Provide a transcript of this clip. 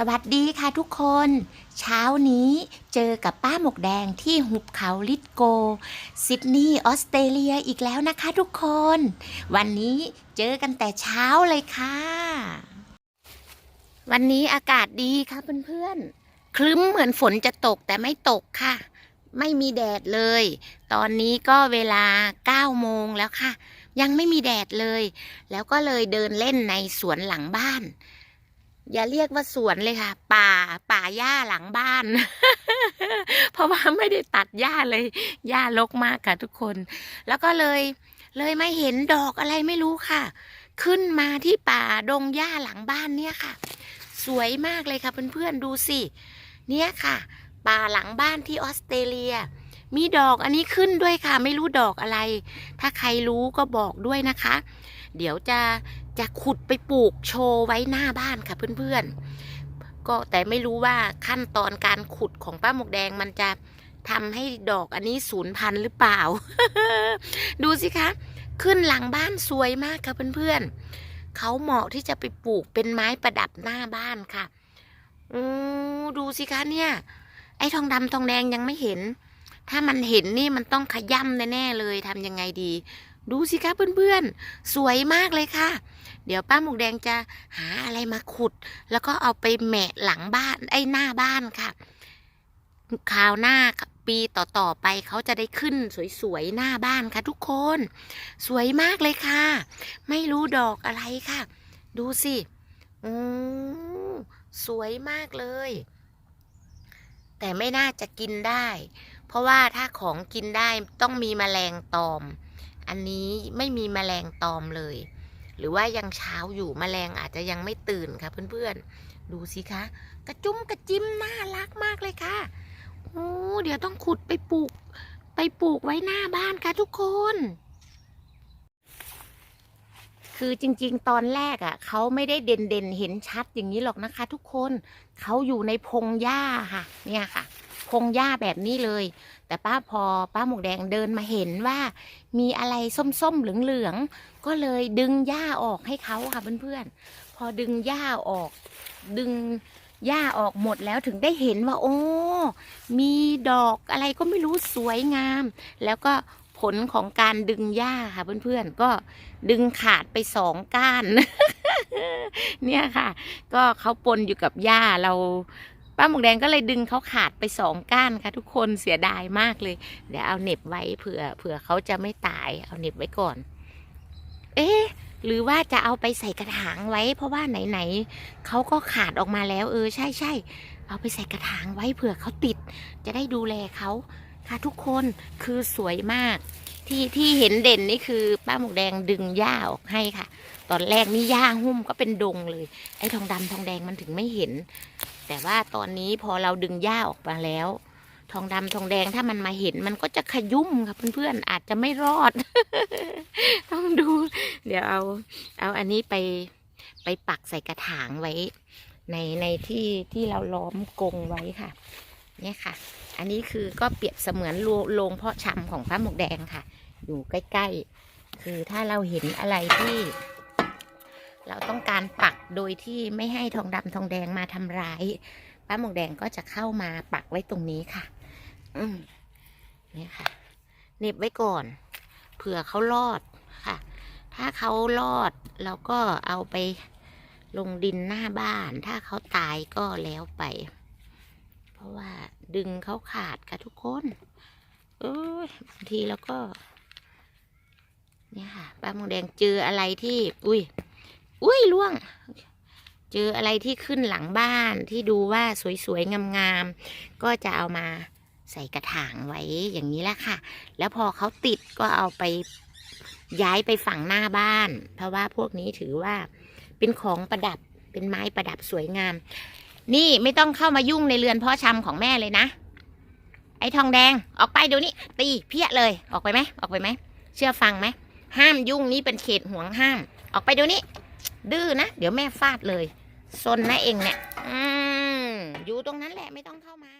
สวัสดีค่ะทุกคน เช้านี้เจอกับป้าหมกแดงที่หุบเขาลิดโก ซิดนีย์ออสเตรเลียอีกแล้วนะคะทุกคน วันนี้เจอกันแต่เช้าเลยค่ะ วันนี้อากาศดีค่ะเพื่อนๆ คลึ้มเหมือนฝนจะตกแต่ไม่ตกค่ะ ไม่มีแดดเลย ตอนนี้ก็เวลา 9 โมงแล้วค่ะ ยังไม่มีแดดเลย แล้วก็เลยเดินเล่นในสวนหลังบ้าน อย่าเรียกว่าสวนเลยค่ะ ป่าป่าหญ้าหลังบ้าน เพราะว่าไม่ได้ตัดหญ้าเลยหญ้ารกมากค่ะทุกคน แล้วก็เลยเลยไม่เห็นดอกอะไรไม่รู้ค่ะ ขึ้นมาที่ป่าดงหญ้าหลังบ้านเนี่ยค่ะ สวยมากเลยค่ะเพื่อนๆดูสิ เนี่ยค่ะ ป่าหลังบ้านที่ออสเตรเลีย มีดอกอันนี้ขึ้นด้วยค่ะ ไม่รู้ดอกอะไร ถ้าใครรู้ก็บอกด้วยนะคะ เดี๋ยวจะ จะขุดไปปลูกโชว์ไว้หน้าบ้านค่ะเพื่อนๆ ก็แต่ไม่รู้ว่าขั้นตอนการขุดของป้าหมกแดงมันจะทำให้ดอกอันนี้สูญพันหรือเปล่า ดูสิคะ ขึ้นหลังบ้านสวยมากค่ะเพื่อนๆ เขาเหมาะที่จะไปปลูกเป็นไม้ประดับหน้าบ้านค่ะอือดูสิคะเนี่ย ไอ้ทองดำทองแดงยังไม่เห็น ถ้ามันเห็นนี่มันต้องขย่ำแน่ๆเลยทำยังไงดี ดูสิคะเพื่อนๆ สวยมากเลยค่ะ เดี๋ยวป้าหมูแดงจะหาอะไรมาขุด แล้วก็เอาไปแหมะหลังบ้านไอ้หน้าบ้านค่ะคราวหน้าปีต่อ ๆ ไปเขาจะได้ขึ้นสวย ๆ หน้าบ้านค่ะทุกคน สวยมากเลยค่ะ ไม่รู้ดอกอะไรค่ะ ดูสิอือสวยมากเลย แต่ไม่น่าจะกินได้ เพราะว่าถ้าของกินได้ต้องมีแมลงตอม อันนี้ไม่มีแมลงตอมเลย หรือว่ายังเช้าอยู่แมลงอาจจะยังไม่ตื่นค่ะเพื่อนๆ ดูสิคะ กระจุ้มกระจิ้มน่ารักมากเลยค่ะโอ้เดี๋ยวต้องขุดไปปลูก ไปปลูกไว้หน้าบ้านค่ะทุกคน คือจริงๆ ตอนแรกอะ่ะเขาไม่ได้เด่นเด่นๆเห็นชัดอย่างนี้หรอกนะคะ ทุกคนเขาอยู่ในพงหญ้าค่ะ เนี่ยค่ะ พงหญ้าแบบนี้เลย แต่ป้าพอป้าหมวกแดงเดินมาเห็นว่า มีอะไรส้มๆเหลืองๆก็เลยดึงหญ้าออกให้เขาค่ะเพื่อนๆพอดึงหญ้าออก ดึงหญ้าออกหมดแล้วถึงได้เห็นว่า โอ้มีดอกอะไรก็ไม่รู้สวยงาม แล้วก็ผลของการดึงหญ้าค่ะเพื่อนๆก็ดึงขาดไปสองก้าน เนี่ยค่ะ ก็เขาปนอยู่กับหญ้าเรา ป้าหมวกแดงก็เลยดึงเขาขาดไปสองก้านค่ะ ทุกคนเสียดายมากเลย เดี๋ยวเอาเน็บไว้เผื่อเผื่อเขาจะไม่ตายเอาเน็บไว้ก่อน เอ๊ะหรือว่าจะเอาไปใส่กระถางไว้ เพราะว่าไหนๆเขาก็ขาดออกมาแล้ว เออใช่ใช่เอาไปใส่กระถางไว้เผื่อเขาติด จะได้ดูแลเขาค่ะทุกคนคือสวยมาก ที่ที่เห็นเด่นนี่คือป้าหมวกแดงดึงหญ้าออกให้ค่ะ ตอนแรกนี่หญ้าหุ้มก็เป็นดงเลย ไอ้ทองดำทองแดงมันถึงไม่เห็น แต่ว่าตอนนี้พอเราดึงหญ้าออกมาแล้ว ทองดำทองแดงถ้ามันมาเห็นมันก็จะขยุ่มค่ะเพื่อนๆอาจจะไม่รอด ต้องดู เดี๋ยวเอา เอาอันนี้ไปไปปักใส่กระถางไว้ ในในที่ที่เราล้อมกรงไว้ค่ะ เนี่ยค่ะ อันนี้คือก็เปรียบเสมือนโรงเพาะชำของพระหมวกแดงค่ะ อยู่ใกล้ๆ คือถ้าเราเห็นอะไรที่ เราต้องการปักโดยที่ไม่ให้ทองดำทองแดงมาทำร้าย ป้าหมวกแดงก็จะเข้ามาปักไว้ตรงนี้ค่ะ อืมเนี่ยค่ะเน็บไว้ก่อน เผื่อเขารอดค่ะ ถ้าเขารอดเราก็เอาไปลงดินหน้าบ้าน ถ้าเขาตายก็แล้วไป เพราะว่าดึงเขาขาดค่ะทุกคนเออบางทีแล้วก็ เนี่ยค่ะป้าหมวกแดงเจออะไรที่ อุ้ย อุ้ยล่วง เจออะไรที่ขึ้นหลังบ้านที่ดูว่าสวยๆ งามๆ ก็จะเอามาใส่กระถางไว้อย่างนี้แหละค่ะ แล้วพอเขาติดก็เอาไปย้ายไปฝั่งหน้าบ้าน เพราะว่าพวกนี้ถือว่าเป็นของประดับ เป็นไม้ประดับสวยงาม นี่ไม่ต้องเข้ามายุ่งในเรือนพาะชำของแม่เลยนะ ไอ้ทองแดงออกไปเดี๋ยวนี้ ตีเพี้ยเลย ออกไปไหม ออกไปไหม เชื่อฟังไหม ห้ามยุ่งนี่เป็นเขตห่วงห้าม ออกไปเดี๋ยวนี้ ดื้อนะ เดี๋ยวแม่ฟาดเลยซนนะเองเนี่ย อืมอยู่ตรงนั้นแหละไม่ต้องเข้ามา